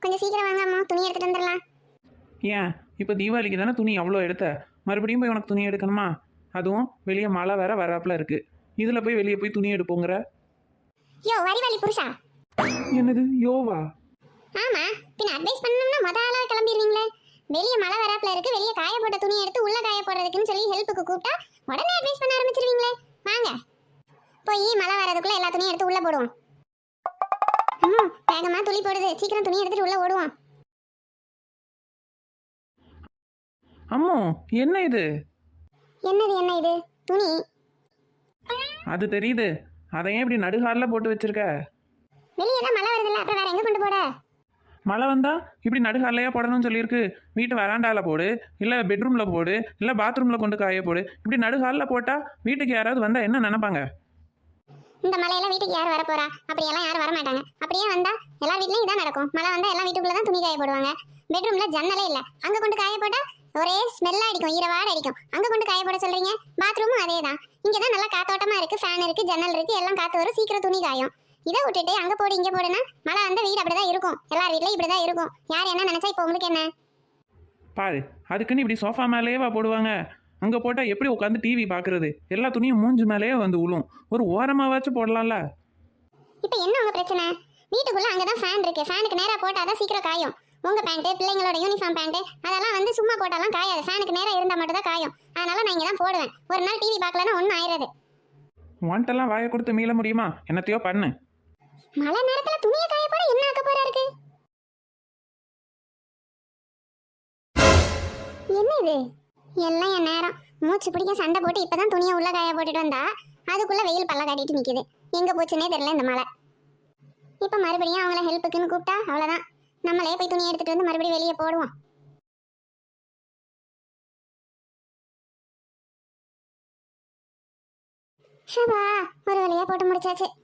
கொஞ்சம் சீக்கிரம் வாங்க அம்மா துணி எடுத்துட்டு வந்துடலாம். ஏன்? இப்போ தீபாவளிக்கு தானே துணி அவ்வளோ எடுத்த? மறுபடியும் போய் உனக்கு துணி எடுக்கணுமா? அதுவும் வெளியே மழை வேற வராப்புல இருக்கு. இதில் போய் வெளியே போய் துணி எடுப்போங்கிற? யோ வரிவாளி புருஷா. என்னது? யோவா? ஆமா. பின்ன அட்வைஸ் பண்ணணும்னா மொத ஆளா கிளம்பிடுவீங்களே வெளிய மழை வராப்புல இருக்கு. வெளிய காய போட்ட துணி எடுத்து உள்ள காய போடுறதுக்குன்னு சொல்லி ஹெல்ப்புக்கு கூப்பிட்டா உடனே அட்வைஸ் பண்ண ஆரம்பிச்சிருவீங்களே. வாங்க. போய் மழை வரதுக்குள்ள எல்லா துணியும் எடுத்து உள்ள போடுவோம். ம் வேகமா துளி போடுது. சீக்கிரம் துணி எடுத்துட்டு உள்ள ஓடுவோம். அம்மோ என்ன இது? என்னது என்ன இது? துணி. அது தெரியுது. அதை ஏன் இப்படி நடுகாலில் போட்டு வச்சிருக்க? வெளியே தான் மழை வருதுல்ல அப்புறம் வேற எங்க கொண்டு போட? மழை வந்தா இப்படி நடுகாலையா போடணும்னு சொல்லியிருக்கு. வீட்டு வராண்டால போடு இல்லை பெட்ரூம்ல போடு இல்லை பாத்ரூம்ல கொண்டு காய போடு. இப்படி நடுகாலில் போட்டா வீட்டுக்கு யாராவது வந்தா என்ன நினைப்பாங்க? இந்த மழையில வீட்டுக்கு யார் வர போறா அப்படியெல்லாம் யாரும் வர மாட்டாங்க அப்படியே வந்தா எல்லா வீட்லயும் இதான் நடக்கும். மழை வந்தா எல்லா வீட்டுக்குள்ள தான் துணி காய போடுவாங்க. பெட்ரூம்ல ஜன்னலே இல்ல. அங்க கொண்டு காய போட்டா ஒரே ஸ்மெல்லா அடிக்கும். ஈரவாட அடிக்கும். அங்க கொண்டு காய போட சொல்றீங்க? பாத்ரூமும் அதே தான் இங்க தான் நல்லா காத்தோட்டமா இருக்கு. ஃபேன் இருக்கு ஜன்னல் இருக்கு. எல்லாம் காத்து வரும் சீக்கிரம் துணி காயும். இதை விட்டுட்டு அங்க போடு இங்க போடுனா மழை வந்த வீடு அப்படிதான் இருக்கும். எல்லார் வீட்லயும் இப்படிதான் இருக்கும். யார் என்ன நினைச்சா இப்போ உங்களுக்கு என்ன? பாரு அதுக்குன்னு இப்படி சோஃபா மேலேயேவா போடுவாங்க? அங்கே போட்டால் எப்படி உட்காந்து டிவி பார்க்கறது? எல்லா துணியும் மூஞ்சி மேலேயே வந்து விழும் ஒரு ஓரமாவாச்சும் போடலாம்ல? இப்போ என்ன உங்க பிரச்சனை? வீட்டுக்குள்ள அங்கதான் ஃபேன் இருக்கு. ஃபேனுக்கு நேரா போட்டாதான் சீக்கிரம் காயும். உங்க பேண்ட் பிள்ளைங்களோட யூனிஃபார்ம் பேண்ட் அதெல்லாம் வந்து சும்மா போட்டாலாம் காயாது. ஃபேனுக்கு நேரா இருந்தா மட்டும் தான் காயும். அதனால நான் இங்க தான் போடுவேன். ஒரு நாள் டிவி பார்க்கலன்னா ஒன்றும் ஆயிராது. ஒன்ட்டெல்லாம் வாயை கொடுத்து மீள முடியுமா? என்னத்தையோ பண்ணு. மழை நேரத்துல துணியை காய போட என்ன ஆக்க போறா இருக்கு? என்ன இது எல்லாம் என் நேரம். மூச்சு பிடிக்க சண்டை போட்டு இப்பதான் துணியை உள்ள காய போட்டுட்டு வந்தா அதுக்குள்ள வெயில் பல்ல காட்டிட்டு நிக்குது. எங்க போச்சுன்னே தெரியல இந்த மழை. இப்ப மறுபடியும் அவங்கள ஹெல்ப்புக்குன்னு கூப்பிட்டா அவ்வளவுதான். நம்மளே போய் துணி எடுத்துட்டு வந்து மறுபடியும் வெளியே போடுவோம். ஷபா ஒரு வழியா போட்டு முடிச்சாச்சு.